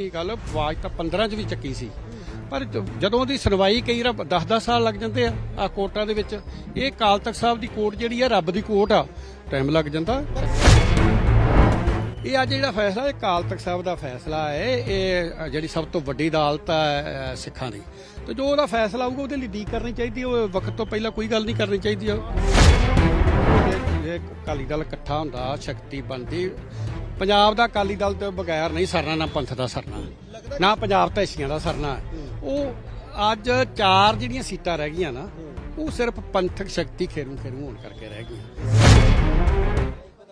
ਇਹ ਗੱਲ, ਆਵਾਜ਼ ਤਾਂ 15 ਚ ਵੀ ਚੱਕੀ ਸੀ। ਪਰ ਜ- ਜਦੋਂ ਦੀ ਸੁਣਵਾਈ ਕਈ ਰ 10-10 ਸਾਲ ਲੱਗ ਜਾਂਦੇ ਆ ਆ ਕੋਰਟਾਂ ਦੇ ਵਿੱਚ, ਇਹ ਕਾਲ ਤਖਤ ਸਾਹਿਬ ਦੀ ਕੋਰਟ ਜਿਹੜੀ ਆ, ਰੱਬ ਦੀ ਕੋਰਟ ਆ, ਟਾਈਮ ਲੱਗ ਜਾਂਦਾ। ਇਹ ਅੱਜ ਜਿਹੜਾ ਫੈਸਲਾ, ਇਹ ਕਾਲ ਤਖਤ ਸਾਹਿਬ ਦਾ ਫੈਸਲਾ ਹੈ, ਇਹ ਜਿਹੜੀ ਸਭ ਤੋਂ ਵੱਡੀ ਅਦਾਲਤ ਹੈ ਸਿੱਖਾਂ ਦੀ। ਤੇ ਜੋ ਉਹਦਾ ਫੈਸਲਾ ਆਊਗਾ, ਉਹਦੇ ਲਈ ਡੀ ਕਰਨੀ ਚਾਹੀਦੀ ਉਹ ਵਕਤ ਤੋਂ ਪਹਿਲਾਂ ਕੋਈ ਗੱਲ ਨਹੀਂ ਕਰਨੀ ਚਾਹੀਦੀ ਜੇ ਅਕਾਲੀ ਦਲ ਇਕੱਠਾ ਹੁੰਦਾ ਸ਼ਕਤੀ ਬਣਦੀ ਪੰਜਾਬ ਦਾ ਅਕਾਲੀ ਦਲ ਤੋਂ ਬਗੈਰ ਨਹੀਂ ਸਰਨਾ, ਨਾ ਪੰਥ ਦਾ ਸਰਨਾ, ਨਾ ਪੰਜਾਬ ਤੇ ਦਾ ਸਰਨਾ। ਉਹ ਅੱਜ ਚਾਰ ਜਿਹੜੀਆਂ ਸੀਟਾਂ ਰਹਿ ਗਈਆਂ ਨਾ, ਉਹ ਸਿਰਫ ਪੰਥਕ ਸ਼ਕਤੀ ਖੇਰੂ ਖੇਰੂ ਹੋਣ ਕਰਕੇ ਰਹਿ ਗਈਆਂ।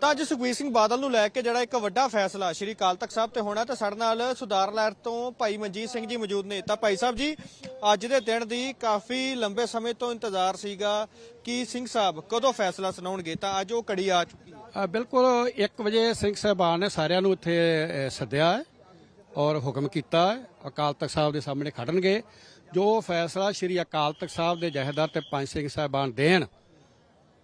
ਤਾਂ ਅੱਜ ਸੁਖਬੀਰ ਸਿੰਘ ਬਾਦਲ ਨੂੰ ਲੈ ਕੇ ਜਿਹੜਾ ਇੱਕ ਵੱਡਾ ਫੈਸਲਾ ਸ਼੍ਰੀ ਅਕਾਲ ਤਖਤ ਸਾਹਿਬ ਤੇ ਹੋਣਾ, ਤੇ ਸਾਡੇ ਨਾਲ ਸੁਧਾਰ ਲਹਿਰ ਤੋਂ ਭਾਈ ਮਨਜੀਤ ਸਿੰਘ ਜੀ ਮੌਜੂਦ ਨੇ। ਤਾਂ ਭਾਈ ਸਾਹਿਬ ਜੀ, ਅੱਜ ਦੇ ਦਿਨ ਦੀ ਕਾਫੀ ਲੰਬੇ ਸਮੇਂ ਤੋਂ ਇੰਤਜ਼ਾਰ ਸੀਗਾ ਕਿ ਸਿੰਘ ਸਾਹਿਬ ਕਦੋਂ ਫੈਸਲਾ ਸੁਣਾਉਣਗੇ? ਤਾਂ ਅੱਜ ਉਹ ਕੜੀ ਆ ਚੁੱਕੀ ਬਿਲਕੁਲ 1 ਵਜੇ ਸਿੰਘ ਸਾਹਿਬਾਨ ਨੇ ਸਾਰਿਆਂ ਨੂੰ ਇੱਥੇ ਸੱਦਿਆ ਹੈ ਔਰ ਹੁਕਮ ਕੀਤਾ ਹੈ। ਅਕਾਲ ਤਖਤ ਸਾਹਿਬ ਦੇ ਸਾਹਮਣੇ ਖੜਨਗੇ। ਜੋ ਫੈਸਲਾ ਸ੍ਰੀ ਅਕਾਲ ਤਖਤ ਸਾਹਿਬ ਦੇ ਜਹੇਦਾਰ ਤੇ ਪੰਜ ਸਿੰਘ ਸਾਹਿਬਾਨ ਦੇਣ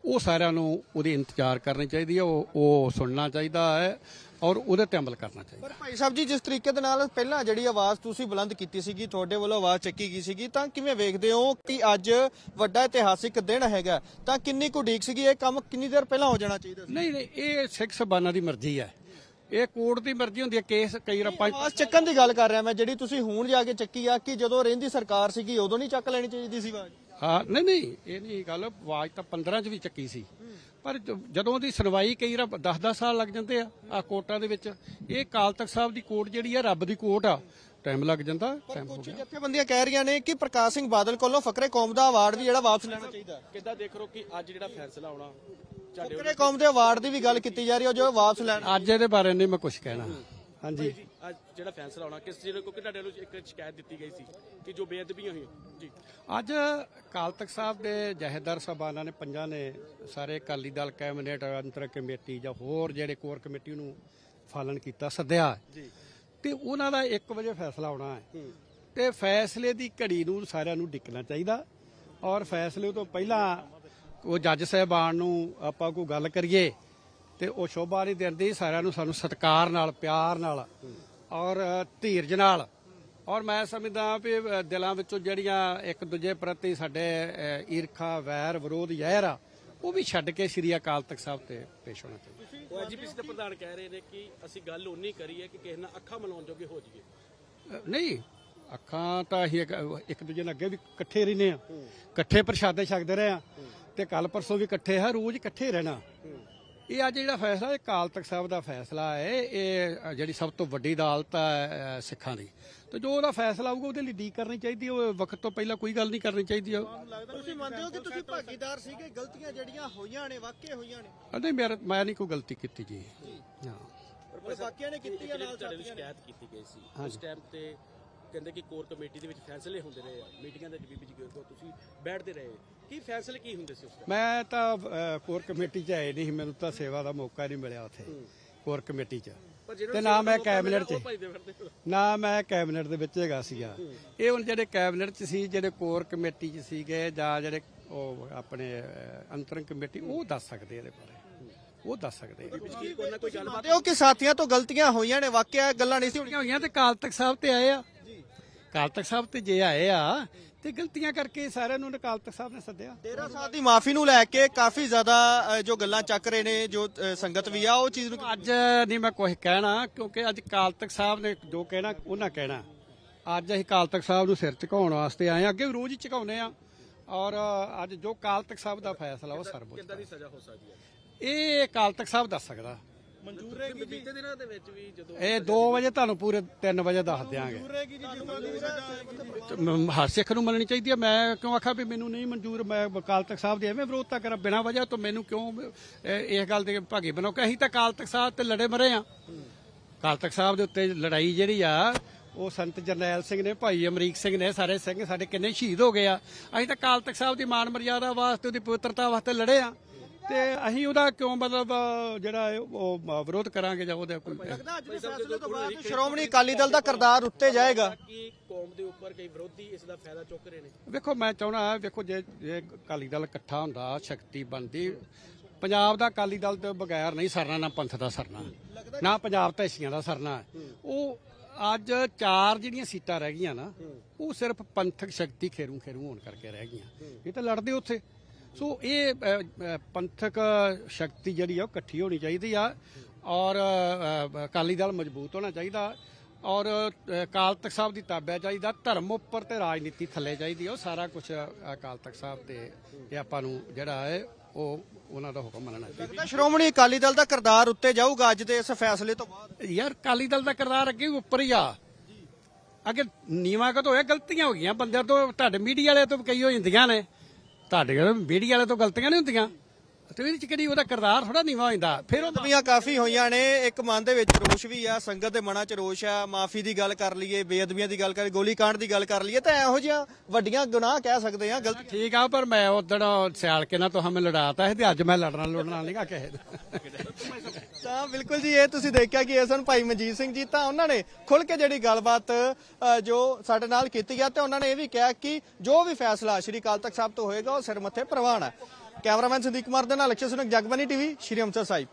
ਉਹ ਸਾਰਿਆਂ ਨੂੰ ਉਹਦੀ ਇੰਤਜ਼ਾਰ ਕਰਨੀ ਚਾਹੀਦੀ ਹੈ ਉਹ ਉਹ ਸੁਣਨਾ ਚਾਹੀਦਾ ਹੈ ਔਰ ਉਹਦੇ ਤੇ ਅਮਲ ਕਰਨਾ ਚਾਹੀਦਾ। ਪਰ ਭਾਈ ਸਾਹਿਬ ਜੀ ਜਿਸ ਤਰੀਕੇ ਦੇ ਨਾਲ ਪਹਿਲਾਂ ਜਿਹੜੀ ਆਵਾਜ਼ ਤੁਸੀਂ ਬੁਲੰਦ ਕੀਤੀ ਸੀਗੀ ਤੁਹਾਡੇ ਵੱਲੋਂ ਆਵਾਜ਼ ਚੱਕੀ ਗਈ ਸੀਗੀ ਤਾਂ ਕਿਵੇਂ ਵੇਖਦੇ ਹੋ ਕਿ ਅੱਜ ਵੱਡਾ ਇਤਿਹਾਸਿਕ ਦਿਨ ਹੈਗਾ? ਤਾਂ ਕਿੰਨੀ ਕੁ ਡੀਕ ਸੀਗੀ? ਇਹ ਕੰਮ ਕਿੰਨੀ ਦੇਰ ਪਹਿਲਾਂ ਹੋ ਜਾਣਾ ਚਾਹੀਦਾ ਸੀ? ਨਹੀਂ ਨਹੀਂ ਇਹ ਸਿੱਖ ਸਬਾਨਾਂ ਦੀ ਮਰਜ਼ੀ ਹੈ। ਇਹ ਕੋਰਟ ਦੀ ਮਰਜ਼ੀ ਹੁੰਦੀ ਹੈ ਕੇਸ ਕਈ ਵਾਰ ਪੰਜ ਆਵਾਜ਼ ਚੱਕਣ ਦੀ ਗੱਲ ਕਰ ਰਿਹਾ ਮੈਂ ਜਿਹੜੀ ਤੁਸੀਂ ਹੁਣ ਜਾ ਕੇ ਚੱਕੀ ਆ ਕਿ ਜਦੋਂ ਰਹਿੰਦੀ ਸਰਕਾਰ ਸੀਗੀ ਉਦੋਂ ਨਹੀਂ ਚੱਕ ਲੈਣੀ ਚਾਹੀਦੀ ਸੀ ਆਵਾਜ਼? ਹਾਂ ਨਹੀਂ ਨਹੀਂ ਇਹ ਨਹੀਂ ਗੱਲ ਆਵਾਜ਼ ਤਾਂ 15 ਚ ਵੀ ਚੱਕੀ ਸੀ। ਪਰ ਜ- ਜਦੋਂ ਦੀ ਸੁਣਵਾਈ ਕਈ ਰ 10-10 ਸਾਲ ਲੱਗ ਜਾਂਦੇ ਆ ਆ ਕੋਰਟਾਂ ਦੇ ਵਿੱਚ ਇਹ ਕਾਲ ਤਖਤ ਸਾਹਿਬ ਦੀ ਕੋਰਟ ਜਿਹੜੀ ਆ ਰੱਬ ਦੀ ਕੋਰਟ ਆ ਟਾਈਮ ਲੱਗ ਜਾਂਦਾ ਟਾਈਮ ਹੋ ਕੁਝ ਗਿਆ। ਜਥੇਬੰਦੀਆਂ ਕਹਿ ਰਹੀਆਂ ਨੇ ਕਿ ਪ੍ਰਕਾਸ਼ ਸਿੰਘ ਬਾਦਲ ਕੋਲੋਂ ਫਕਰੇ ਕੌਮ ਦਾ ਅਵਾਰਡ ਵੀ ਜਿਹੜਾ ਵਾਪਸ ਲੈਣਾ ਚਾਹੀਦਾ। ਕਿੱਦਾਂ ਦੇਖ ਰਹੇ ਹੋ ਕਿ ਅੱਜ ਜਿਹੜਾ ਫੈਸਲਾ ਆਉਣਾ ਫਕਰੇ ਕੌਮ ਦੇ ਅਵਾਰਡ ਦੀ ਵੀ ਗੱਲ ਕੀਤੀ ਜਾ ਰਹੀ ਹੈ ਜੋ ਵਾਪਸ ਲੈਣਾ। ਅੱਜ ਇਹਦੇ ਬਾਰੇ ਨਹੀਂ ਮੈਂ ਕੁਝ ਕਹਿਣਾ। ਹਾਂਜੀ। ਅੱਜ ਜਿਹੜਾ ਫੈਸਲਾ ਆਉਣਾ ਕਿਸ ਨੂੰ ਕਿਉਂਕਿ ਤੁਹਾਡੇ ਵੱਲੋਂ ਇੱਕ ਸ਼ਿਕਾਇਤ ਦਿੱਤੀ ਗਈ ਸੀ ਕਿ ਜੋ ਬੇਅਦਬੀਆਂ ਹੋਈਆਂ ਜੀ। ਅੱਜ ਕਾਲ ਤਖਤ ਸਾਹਿਬ ਦੇ ਜਹੇਦਾਰ ਸਾਹਿਬਾਨਾਂ ਨੇ ਪੰਜਾਂ ਨੇ ਸਾਰੇ ਅਕਾਲੀ ਦਲ ਕੈਬਨਿਟ ਅੰਤਰ ਕਮੇਟੀ ਜਾਂ ਹੋਰ ਜਿਹੜੇ ਕੋਰ ਕਮੇਟੀ ਨੂੰ ਫਾਲਣ ਕੀਤਾ ਸੱਦਿਆ। ਜੀ। ਤੇ ਉਹਨਾਂ ਦਾ 1 ਵਜੇ ਫੈਸਲਾ ਆਉਣਾ ਹੈ। ਤੇ ਫੈਸਲੇ ਦੀ ਘੜੀ ਨੂੰ ਸਾਰਿਆਂ ਨੂੰ ਡਿੱਕਣਾ ਚਾਹੀਦਾ। ਔਰ ਫੈਸਲੇ ਤੋਂ ਪਹਿਲਾਂ ਉਹ ਜੱਜ ਸਾਹਿਬਾਨ ਨੂੰ ਆਪਾਂ ਕੋਈ ਗੱਲ ਕਰੀਏ ਤੇ ਉਹ ਸ਼ੋਭਾ ਨਹੀਂ ਦਿੰਦੀ ਸਾਰਿਆਂ ਨੂੰ ਸਾਨੂੰ ਸਤਿਕਾਰ ਨਾਲ ਪਿਆਰ ਨਾਲ ਔਰ ਧੀਰਜ ਨਾਲ। ਔਰ ਮੈਂ ਸਮਝਦਾ ਵੀ ਦਿਲਾਂ ਵਿੱਚੋਂ ਜਿਹੜੀਆਂ ਇੱਕ ਦੂਜੇ ਪ੍ਰਤੀ ਸਾਡੇ ਈਰਖਾ ਵੈਰ ਵਿਰੋਧ ਜ਼ਹਿਰ ਆ ਉਹ ਵੀ ਛੱਡ ਕੇ ਸ੍ਰੀ ਅਕਾਲ ਤਖਤ ਸਾਹਿਬ ਤੇ ਪੇਸ਼ ਹੋਣਾ ਚਾਹੀਦਾ। ਉਹ ਐਜੀਪੀਸੀ ਦੇ ਪ੍ਰਧਾਨ ਕਹਿ ਰਹੇ ਨੇ ਕਿ ਅਸੀਂ ਗੱਲ ਉਨੀ ਕਰੀਏ ਕਿ ਕਿਸੇ ਨਾਲ ਅੱਖਾਂ ਮਲਾਉਣ ਜੋਗੇ ਹੋ ਜਾਈਏ। ਨਹੀਂ ਅੱਖਾਂ ਤਾਂ ਅਸੀਂ ਇੱਕ- ਇੱਕ ਦੂਜੇ ਨਾਲ ਅੱਗੇ ਵੀ ਇਕੱਠੇ ਰਹਿੰਦੇ ਆ ਇਕੱਠੇ ਪ੍ਰਸ਼ਾਦੇ ਛਕਦੇ ਰਹੇ ਆ ਤੇ ਕੱਲ ਪਰਸੋਂ ਵੀ ਇਕੱਠੇ ਆ ਰੋਜ਼ ਇਕੱਠੇ ਰਹਿਣਾ। ਇਹ ਅੱਜ ਜਿਹੜਾ ਫੈਸਲਾ ਇਹ ਕਾਲ ਤਖਤ ਸਾਹਿਬ ਦਾ ਫੈਸਲਾ ਹੈ ਇਹ ਜਿਹੜੀ ਸਭ ਤੋਂ ਵੱਡੀ ਅਦਾਲਤ ਹੈ ਸਿੱਖਾਂ ਦੀ। ਤੇ ਜੋ ਉਹਦਾ ਫੈਸਲਾ ਆਊਗਾ ਉਹਦੇ ਲਈ ਡੀ ਕਰਨੀ ਚਾਹੀਦੀ ਉਹ ਵਕਤ ਤੋਂ ਪਹਿਲਾਂ ਕੋਈ ਗੱਲ ਨਹੀਂ ਕਰਨੀ ਚਾਹੀਦੀ ਤੁਸੀਂ ਮੰਨਦੇ ਹੋ ਕਿ ਤੁਸੀਂ ਭਾਗੀਦਾਰ ਸੀਗੇ ਗਲਤੀਆਂ ਜਿਹੜੀਆਂ ਹੋਈਆਂ ਨੇ ਵਾਕਿਆ ਹੋਈਆਂ ਨੇ? ਨਹੀਂ ਮੇਰਾ ਮੈਂ ਨਹੀਂ ਕੋਈ ਗਲਤੀ ਕੀਤੀ ਜੀ। ਹਾਂ ਪਰ ਬਾਕੀਆਂ ਨੇ ਕੀਤੀ ਆ ਨਾਲ ਤੁਹਾਡੇ ਵੱਲੋਂ ਸ਼ਿਕਾਇਤ ਕੀਤੀ ਗਈ ਸੀ। ਉਸ ਟਾਈਮ ਤੇ ਕਹਿੰਦੇ ਕਿ ਕੋਰ ਕਮੇਟੀ ਦੇ ਵਿੱਚ ਫੈਸਲੇ ਹੁੰਦੇ ਰਹੇ ਆ। ਮੀਟਿੰਗਾਂ ਦੇ ਬੀਬੀ ਜੀ ਕੋਲ ਤੁਸੀਂ ਬੈਠਦੇ ਰਹੇ। ਕੀ ਫੈਸਲੇ ਕੀ ਹੁੰਦੇ ਸੀ ਉਸ ਟਾਈਮ ਮੈਂ ਤਾਂ ਕੋਰ ਕਮੇਟੀ 'ਚ ਆਏ ਨਹੀਂ ਸੀ, ਮੈਨੂੰ ਤਾਂ ਸੇਵਾ ਦਾ ਮੌਕਾ ਨਹੀਂ ਮਿਲਿਆ ਉੱਥੇ ਕੋਰ ਕਮੇਟੀ 'ਚ। ਤੇ ਨਾ ਮੈਂ ਕੈਬਨਿਟ 'ਚ ਭਜਦੇ ਫਿਰਦੇ ਹੋ। ਨਾ ਮੈਂ ਕੈਬਨਿਟ ਦੇ ਵਿੱਚ ਹੈਗਾ ਸੀਗਾ। ਇਹ ਹੁਣ ਜਿਹੜੇ ਕੈਬਨਿਟ 'ਚ ਸੀ ਜਿਹੜੇ ਕੋਰ ਕਮੇਟੀ 'ਚ ਸੀਗੇ ਜਾਂ ਜਿਹੜੇ ਉਹ ਆਪਣੇ ਅਹ, ਅੰਤਰੰਗ ਕਮੇਟੀ ਉਹ ਦੱਸ ਸਕਦੇ ਇਹਦੇ ਬਾਰੇ। ਉਹ ਦੱਸ ਸਕਦੇ ਆ। ਕੀ ਕੋਈ ਨਾ ਕੋਈ ਗੱਲਬਾਤ ਮੰਨਦੇ ਹੋ ਕਿ ਸਾਥੀਆਂ ਤੋਂ ਗਲਤੀਆਂ ਹੋਈਆਂ ਨੇ? ਵਾਕਿਆ ਇਹ ਗੱਲਾਂ ਨਹੀਂ ਸੀ ਹੋਣੀਆਂ? ਹੋਈਆਂ ਤੇ ਕਾਲ ਤਖਤ ਸਾਹਿਬ ਤੇ ਆਏ ਆ। ਕਾਲ ਤਖਤ ਸਾਹਿਬ ਤੇ ਜੇ ਆਏ ਆ ਤੇ ਗਲਤੀਆਂ ਕਰਕੇ ਸਾਰਿਆਂ ਨੂੰ ਅਕਾਲ ਤਖਤ ਸਾਹਿਬ ਨੇ ਸੱਦਿਆ। ਤੇਰਾ ਸਾਥ ਦੀ ਮਾਫੀ ਨੂੰ ਲੈ ਕੇ ਕਾਫੀ ਜ਼ਿਆਦਾ ਜੋ ਗੱਲਾਂ ਚੱਕ ਰਹੇ ਨੇ ਜੋ ਸੰਗਤ ਵੀ ਆ ਉਹ ਚੀਜ਼ ਨੂੰ ਅੱਜ ਨਹੀਂ ਮੈਂ ਕੁਝ ਕਹਿਣਾ ਕਿਉਂਕਿ ਅੱਜ ਕਾਲ ਤਖਤ ਸਾਹਿਬ ਨੇ ਜੋ ਕਹਿਣਾ ਉਹਨਾਂ ਕਹਿਣਾ। ਅੱਜ ਅਸੀਂ ਕਾਲ ਤਖਤ ਸਾਹਿਬ ਨੂੰ ਸਿਰ ਝੁਕਾਉਣ ਵਾਸਤੇ ਆਏ ਆ ਅੱਗੇ ਵੀ ਰੋਜ਼ ਹੀ ਝੁਕਾਉਨੇ ਆ ਔਰ ਅੱਜ ਜੋ ਕਾਲ ਤਖਤ ਸਾਹਿਬ ਦਾ ਫੈਸਲਾ ਉਹ ਸਰਬੋੱਚ ਕਿੱਦਾਂ ਦੀ ਸਜ਼ਾ ਹੋ ਸਕਦੀ ਹੈ? ਇਹ ਅਕਾਲ ਤਖਤ ਸਾਹਿਬ ਦੱਸ ਸਕਦਾ। ਮਨਜ਼ੂਰ ਰਹੇਗੀ ਬੀਤੇ ਦਿਨਾਂ ਦੇ ਵਿੱਚ ਵੀ ਜਦੋਂ ਇਹ 2 ਵਜੇ ਤੁਹਾਨੂੰ ਪੂਰੇ 3 ਵਜੇ ਦੱਸ ਦਿਆਂਗੇ। ਜੀ ਜਿਸ ਦੀ ਹਰ ਸਿੱਖ ਨੂੰ ਮੰਨਣੀ ਚਾਹੀਦੀ ਹੈ। ਮੈਂ ਕਿਉਂ ਆਖਾਂ ਵੀ ਮੈਨੂੰ ਨਹੀਂ ਮਨਜ਼ੂਰ ਮੈਂ ਅਕਾਲ ਤਖਤ ਸਾਹਿਬ ਦੀ ਐਵੇਂ ਵਿਰੋਧਤਾ ਕਰਾਂ ਬਿਨਾਂ ਵਜ੍ਹਾ ਤੋਂ ਮੈਨੂੰ ਕਿਉਂ ਇਹ- ਇਸ ਗੱਲ ਦੇ ਭਾਗੇ ਬਣਾਓ ਕਿ ਅਸੀਂ ਤਾਂ ਅਕਾਲ ਤਖਤ ਸਾਹਿਬ ਤੇ ਲੜੇ ਮਰੇ ਆ। ਅਕਾਲ ਤਖਤ ਸਾਹਿਬ ਦੇ ਉੱਤੇ ਲੜਾਈ ਜਿਹੜੀ ਆ ਉਹ ਸੰਤ ਜਰਨੈਲ ਸਿੰਘ ਨੇ ਭਾਈ ਅਮਰੀਕ ਸਿੰਘ ਨੇ ਸਾਰੇ ਸਿੰਘ ਸਾਡੇ ਕਿੰਨੇ ਸ਼ਹੀਦ ਹੋ ਗਏ ਆ। ਅਸੀਂ ਤਾਂ ਅਕਾਲ ਤਖਤ ਸਾਹਿਬ ਦੀ ਮਾਨ ਮਰਿਆਦਾ ਵਾਸਤੇ ਉਹਦੀ ਪਵਿੱਤਰਤਾ ਵਾਸਤੇ ਲੜੇ ਆ। ਤੇ ਅਸੀਂ ਉਹਦਾ ਕਿਉਂ ਮਤਲਬ ਜਿਹੜਾ ਹੈ ਉਹ ਵਿਰੋਧ ਕਰਾਂਗੇ ਜਾਂ ਉਹਦੇ ਕੋਈ ਲੱਗਦਾ ਅੱਜ ਦੇ ਫੈਸਲੇ ਤੋਂ ਬਾਅਦ ਸ਼੍ਰੋਮਣੀ ਅਕਾਲੀ ਦਲ ਦਾ ਕਰਤਾਰ ਉੱਤੇ ਜਾਏਗਾ ਕਿ ਕੌਮ ਦੇ ਉੱਪਰ ਕਈ ਵਿਰੋਧੀ ਇਸ ਦਾ ਫਾਇਦਾ ਚੁੱਕ ਰਹੇ ਨੇ ਵੇਖੋ ਮੈਂ ਚਾਹਣਾ ਵੇਖੋ ਜੇ ਜੇ ਅਕਾਲੀ ਦਲ ਇਕੱਠਾ ਹੁੰਦਾ ਸ਼ਕਤੀ ਬਣਦੀ ਪੰਜਾਬ ਦਾ ਅਕਾਲੀ ਦਲ ਤੋਂ ਬਗੈਰ ਨਹੀਂ ਸਰਨਾ ਨਾ ਪੰਥ ਦਾ ਸਰਨਾ ਨਾ ਪੰਜਾਬ ਤੇ ਹਿੱਸਿਆਂ ਦਾ ਸਰਨਾ ਉਹ ਅੱਜ ਚਾਰ ਜਿਹੜੀਆਂ ਸੀਟਾਂ ਰਹਿ ਗਈਆਂ ਨਾ ਉਹ ਸਿਰਫ ਪੰਥਕ ਸ਼ਕਤੀ ਖੇਰੂ ਖੇਰੂ ਹੋਣ ਕਰਕੇ ਰਹਿ ਗਈਆਂ ਇਹ ਤਾਂ ਲੜਦੇ ਉੱਥੇ ਸੋ ਇਹ ਪੰਥਕ ਸ਼ਕਤੀ ਜਿਹੜੀ ਆ ਉਹ ਇਕੱਠੀ ਹੋਣੀ ਚਾਹੀਦੀ ਆ ਔਰ ਅਕਾਲੀ ਦਲ ਮਜ਼ਬੂਤ ਹੋਣਾ ਚਾਹੀਦਾ ਔਰ ਅਕਾਲ ਤਖਤ ਸਾਹਿਬ ਦੀ ਤਾਬਿਆ ਚਾਹੀਦਾ ਧਰਮ ਉੱਪਰ ਤੇ ਰਾਜਨੀਤੀ ਥੱਲੇ ਚਾਹੀਦੀ ਆ ਉਹ ਸਾਰਾ ਕੁਝ ਅਕਾਲ ਤਖਤ ਸਾਹਿਬ ਤੇ ਇਹ ਆਪਾਂ ਨੂੰ ਜਿਹੜਾ ਹੈ ਉਹ ਉਹਨਾਂ ਦਾ ਹੁਕਮ ਮੰਨਣਾ ਚਾਹੀਦਾ। ਸ਼੍ਰੋਮਣੀ ਅਕਾਲੀ ਦਲ ਦਾ ਕਿਰਦਾਰ ਉੱਤੇ ਜਾਊਗਾ ਅੱਜ ਦੇ ਇਸ ਫੈਸਲੇ ਤੋਂ ਬਾਅਦ? ਯਾਰ ਅਕਾਲੀ ਦਲ ਦਾ ਕਿਰਦਾਰ ਅੱਗੇ ਵੀ ਉੱਪਰ ਹੀ ਆ। ਅੱਗੇ ਨੀਵਾ ਕਦੋਂ ਹੋਇਆ? ਗਲਤੀਆਂ ਹੋ ਗਈਆਂ ਬੰਦਿਆਂ ਤੋਂ ਤੁਹਾਡੇ ਮੀਡੀਆ ਵਾਲੇ ਤੋਂ ਕਈ ਹੋ ਜਾਂਦੀਆਂ ਨੇ। ਤੁਹਾਡੇ ਮੀਡੀਆ ਵਾਲੇ ਤੋਂ ਗਲਤੀਆਂ ਨਹੀਂ ਹੁੰਦੀਆਂ। ਤੇ ਇਹਦੇ ਚ ਕਿਹੜੀ ਉਹਦਾ ਕਿਰਦਾਰ ਥੋੜਾ ਨੀਵਾ ਹੋ ਜਾਂਦਾ ਫਿਰ ਉਹ ਬੇਅਦਬੀਆਂ ਕਾਫੀ ਹੋਈਆਂ ਨੇ। ਇੱਕ ਮਨ ਦੇ ਵਿੱਚ ਰੋਸ਼ ਵੀ ਆ ਸੰਗਤ ਦੇ ਮਨਾਂ 'ਚ ਰੋਸ਼ ਆ। ਮਾਫੀ ਦੀ ਗੱਲ ਕਰ ਲਈਏ ਬੇਅਦਬੀਆਂ ਦੀ ਗੱਲ ਕਰ ਗੋਲੀ ਕਾਂਡ ਦੀ ਗੱਲ ਕਰ ਲਈਏ ਤਾਂ ਇਹੋ ਜਿਹੀਆਂ ਵੱਡੀਆਂ ਗੁਨਾਹ ਕਹਿ ਸਕਦੇ ਆ ਗਲਤੀ ਠੀਕ ਆ ਪਰ ਮੈਂ ਉਦੋਂ ਸਿਆਲ ਕੇ ਨਾ ਤੋਂ ਹਮੇ ਲੜਾਤਾ ਹੈ ਤੇ ਅੱਜ ਮੈਂ ਲੜਨਾ ਲੁੜਨਾ ਨਹੀਂਗਾ ਕਿਸੇ ਦਾ। ਤਾਂ ਬਿਲਕੁਲ ਜੀ ਇਹ ਤੁਸੀਂ ਦੇਖਿਆ ਕਿ ਇਹ ਸਨ ਭਾਈ ਮਨਜੀਤ ਸਿੰਘ ਜੀ ਤਾਂ ਉਹਨਾਂ ਨੇ ਖੁੱਲ ਕੇ ਜਿਹੜੀ ਗੱਲਬਾਤ ਅ, ਜੋ ਸਾਡੇ ਨਾਲ ਕੀਤੀ ਆ ਤੇ ਉਹਨਾਂ ਨੇ ਇਹ ਵੀ ਕਿਹਾ ਕਿ ਜੋ ਵੀ ਫੈਸਲਾ ਸ਼੍ਰੀ ਅਕਾਲ ਤਖਤ ਸਾਹਿਬ ਤੋਂ ਹੋਏਗਾ ਉਹ ਸਿਰ ਮੱਥੇ ਪ੍ਰਵਾਨ ਹੈ। ਕੈਮਰਾਮੈਨ ਸੰਦੀਪ ਕੁਮਾਰ ਦੇ ਨਾਲ ਅਕਸ਼ੇ ਸੁਨਕ ਜਗਬਾਨੀ ਟੀਵੀ ਸ਼੍ਰੀ ਅੰਮ੍ਰਿਤਸਰ ਸਾਹਿਬ।